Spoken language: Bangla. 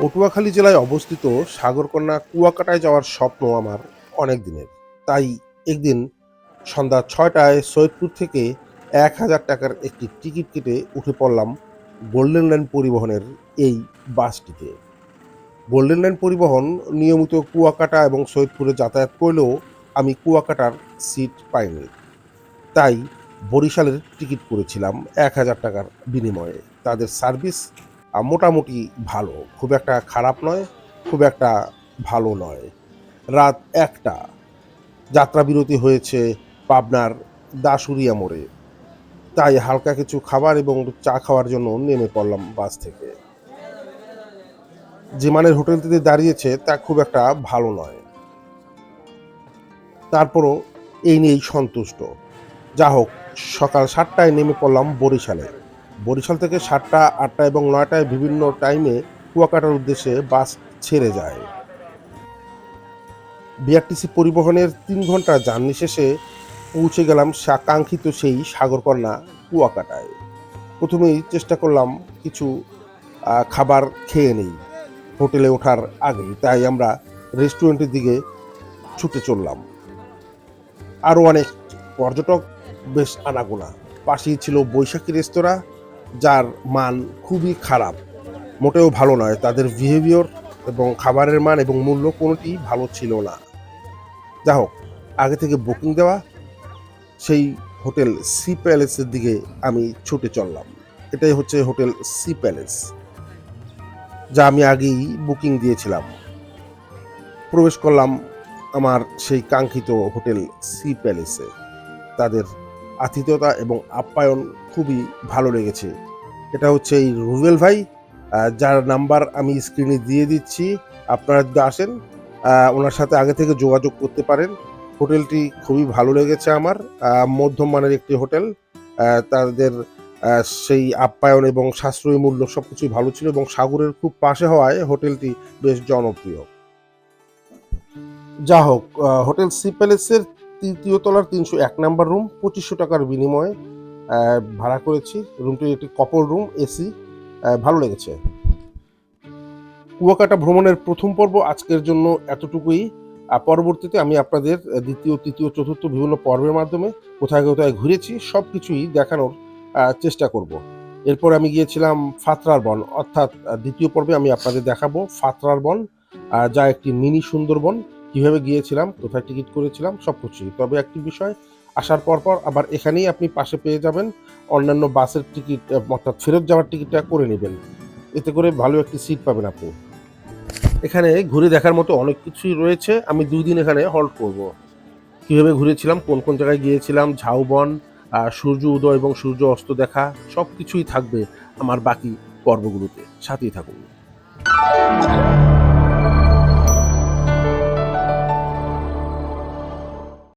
পটুয়াখালী জেলায় অবস্থিত সাগরকন্যা কুয়াকাটায় যাওয়ার স্বপ্ন আমার অনেক দিনের। তাই একদিন সন্ধ্যা ছয়টায় সৈয়দপুর থেকে এক হাজার টাকার একটি টিকিট কেটে উঠে পড়লাম গোল্ডেন লাইন পরিবহনের এই বাসটিতে। গোল্ডেন লাইন পরিবহন নিয়মিত কুয়াকাটা এবং সৈয়দপুরে যাতায়াত করলেও আমি কুয়াকাটার সিট পাইনি। তাই বরিশালের টিকিট করেছিলাম এক হাজার টাকার বিনিময়ে। তাদের সার্ভিস মোটামুটি ভালো। খুব একটা খারাপ নয়, খুব একটা ভালো নয়। রাত একটা যাত্রা বিরতি হয়েছে পাবনার দাসুরিয়া মোড়ে। তাই হালকা কিছু খাবার এবং চা খাওয়ার জন্য নেমে পড়লাম বাস থেকে। যে মানের হোটেলটিতে দাঁড়িয়েছে, তা খুব একটা ভালো নয়। তারপরও এই নিয়েই সন্তুষ্ট। যা হোক সকাল সাতটায় নেমে পড়লাম বরিশালে। বরিশাল থেকে সাতটা, আটটা এবং নয়টায় বিভিন্ন টাইমে কুয়াকাটার উদ্দেশ্যে বাস ছেড়ে যায়। বিআরটিসি পরিবহনের তিন ঘণ্টা জার্নি শেষে পৌঁছে গেলাম কাঙ্ক্ষিত সেই সাগরকন্যা কুয়াকাটায়। প্রথমেই চেষ্টা করলাম কিছু খাবার খেয়ে নেই। হোটেলে ওঠার আগেই তাই আমরা রেস্টুরেন্টের দিকে ছুটে চললাম। আরও অনেক পর্যটক, বেশ আনাগোনা। পাশেই ছিল বৈশাখী রেস্তোরাঁ যার মান খুবই খারাপ। মোটেও ভালো নয়। তাদের বিহেভিয়র এবং খাবারের মান এবং মূল্য কোনোটি ভালো ছিল না। যা হোক, আগে থেকে বুকিং দেওয়া, সেই হোটেল সি প্যালেসের দিকে আমি ছুটে চললাম। এটাই হচ্ছে হোটেল সি প্যালেস যা আমি আগেই বুকিং দিয়েছিলাম। প্রবেশ করলাম আমার সেই কাঙ্ক্ষিত হোটেল সি প্যালেসে তাদের আতিথ্যতা এবং আপ্যায়ন খুবই ভালো লেগেছে। এটা হচ্ছে এই রুবেল ভাই যার নাম্বার আমি স্ক্রিনে দিয়ে দিচ্ছি। আপনারা যদি আসেন ওনার সাথে আগে থেকে যোগাযোগ করতে পারেন। হোটেলটি খুবই ভালো লেগেছে আমার মধ্যম মানের একটি হোটেল। তাদের সেই আপ্যায়ন এবং সাশ্রয়ী মূল্য সব কিছুই ভালো ছিল এবং সাগরের খুব পাশে হওয়ায় হোটেলটি বেশ জনপ্রিয়। যা হোক হোটেল সি প্যালেসের তৃতীয় তলার তিনশো এক নাম্বার রুম, পঁচিশশো টাকার বিনিময়ে ভাড়া করেছি। রুমটি একটি কপল রুম, এসি ভালো লেগেছে। কুয়াকাটা ভ্রমণের প্রথম পর্ব আজকের জন্য এতটুকুই। পরবর্তীতে আমি আপনাদের দ্বিতীয়, তৃতীয়, চতুর্থ বিভিন্ন পর্বের মাধ্যমে কোথায় কোথায় ঘুরেছি সব কিছুই দেখানোর চেষ্টা করব। এরপর আমি গিয়েছিলাম ফাতরার বন, অর্থাৎ দ্বিতীয় পর্বে আমি আপনাদের দেখাবো ফাতরার বন যা একটি মিনি সুন্দরবন। কীভাবে গিয়েছিলাম, কোথায় টিকিট করেছিলাম, সব কিছুই তবে একটি বিষয়, আসার পর পর আবার এখানেই আপনি পাশে পেয়ে যাবেন, অন্যান্য বাসের টিকিট অর্থাৎ ফেরত যাওয়ার টিকিটটা করে নেবেন। এতে করে ভালো একটি সিট পাবেন আপনি। এখানে ঘুরে দেখার মতো অনেক কিছুই রয়েছে, আমি দুই দিন এখানে হল্ট করব। কীভাবে ঘুরেছিলাম, কোন কোন জায়গায় গিয়েছিলাম ঝাউবন সূর্য উদয় এবং সূর্য অস্ত দেখা, সব কিছুই থাকবে আমার বাকি পর্বগুলোতে। সাথেই থাকুন।